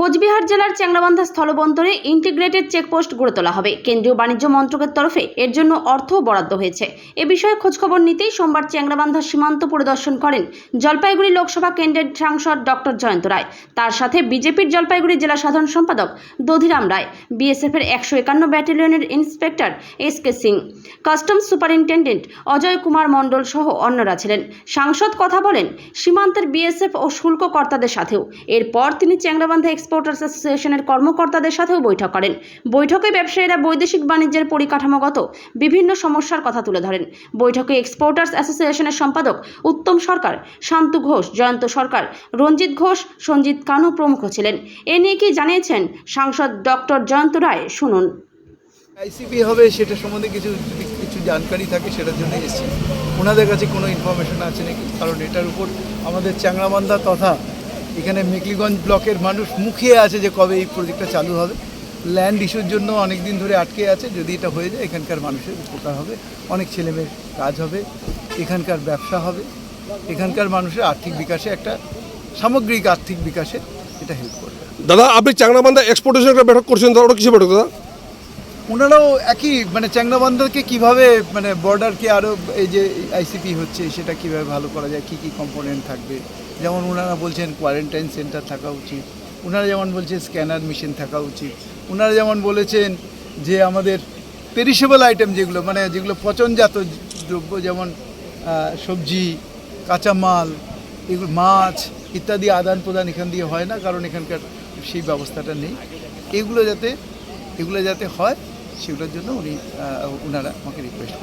কোচবিহার জেলার Changrabandha স্থলবন্দরে integrated checkpost গড়ে তোলা হবে। কেন্দ্রীয় বাণিজ্য মন্ত্রকের তরফে এর জন্য অর্থও বরাদ্দ হয়েছে। এ বিষয়ে খোঁজখবর নিতেই সোমবার চ্যাংরাবান্ধা সীমান্ত পরিদর্শন করেন জলপাইগুড়ি লোকসভা কেন্দ্রের সাংসদ ডক্টর জয়ন্ত রায়। তার সাথে বিজেপির জলপাইগুড়ি জেলা সাধারণ সম্পাদক দধিরাম রায়, বিএসএফের একশো একান্ন ব্যাটালিয়নের inspector S K Singh, customs superintendent Ajay Kumar Mandal সহ অন্যরা ছিলেন। সাংসদ কথা বলেন, সীমান্তের বিএসএফ ও শুল্ক কর্তাদের সাথেও। এরপর তিনি চ্যাংরাবান্ধা এক্সপোর্টার্স অ্যাসোসিয়েশনের কর্মকর্তাদের সাথেও বৈঠক করেন। বৈঠকে ব্যবসায়ীরা বৈদেশিক বাণিজ্যের পরিকাঠামোগত বিভিন্ন সমস্যার কথা তুলে ধরেন। বৈঠকে এক্সপোর্টার্স অ্যাসোসিয়েশনের সম্পাদক উত্তম সরকার, শান্তু ঘোষ, জয়ন্ত সরকার, রঞ্জিত ঘোষ, সঞ্জিত কানু প্রমুখ ছিলেন। এ নিয়ে কি জানিয়েছেন সাংসদ ডক্টর জয়ন্ত রায়, শুনুন। আইসিপি হবে সেটা সম্বন্ধে কিছু কিছু জানকারি থাকে, সেটার জন্য এসেছি। ওনাদের কাছে কোনো ইনফরমেশন আছে নাকি কারণ এটার উপর আমাদের চ্যাংরাবান্ধা তথা এখানে মেকলিগঞ্জ ব্লকের মানুষ মুখিয়ে আছে যে কবে এই প্রজেক্টটা চালু হবে। ল্যান্ড ইস্যুর জন্য অনেক দিন ধরে আটকে আছে। যদি এটা হয়ে যায় এখানকার মানুষের উপকার হবে অনেক ছেলেমেয়ের কাজ হবে এখানকার ব্যবসা হবে এখানকার মানুষের আর্থিক বিকাশে একটা সামগ্রিক আর্থিক বিকাশে এটা হেল্প করবে। দাদা আপনি চাংরাবান্ধা এক্সপোর্টেশন একটা বৈঠক করছেন দাদা ওটা কিসে বৈঠক দাদা? ওনারাও একই মানে চ্যাংরাবান্ধাকে কীভাবে মানে বর্ডারকে আরও এই যে আইসিপি হচ্ছে সেটা কীভাবে ভালো করা যায় কী কী কম্পোনেন্ট থাকবে যেমন ওনারা বলছেন কোয়ারেন্টাইন সেন্টার থাকা উচিত ওনারা যেমন বলছেন স্ক্যানার মেশিন থাকা উচিত ওনারা যেমন বলেছেন যে আমাদের পেরিশেবল আইটেম যেগুলো মানে যেগুলো পচনজাত দ্রব্য যেমন সবজি, কাঁচামাল, এগুলো মাছ ইত্যাদি আদান প্রদান এখান দিয়ে হয় না, কারণ এখানকার সেই ব্যবস্থাটা নেই। এগুলো যাতে এগুলো যাতে হয়, সেগুলোর জন্য উনি ওনারা আমাকে রিকোয়েস্ট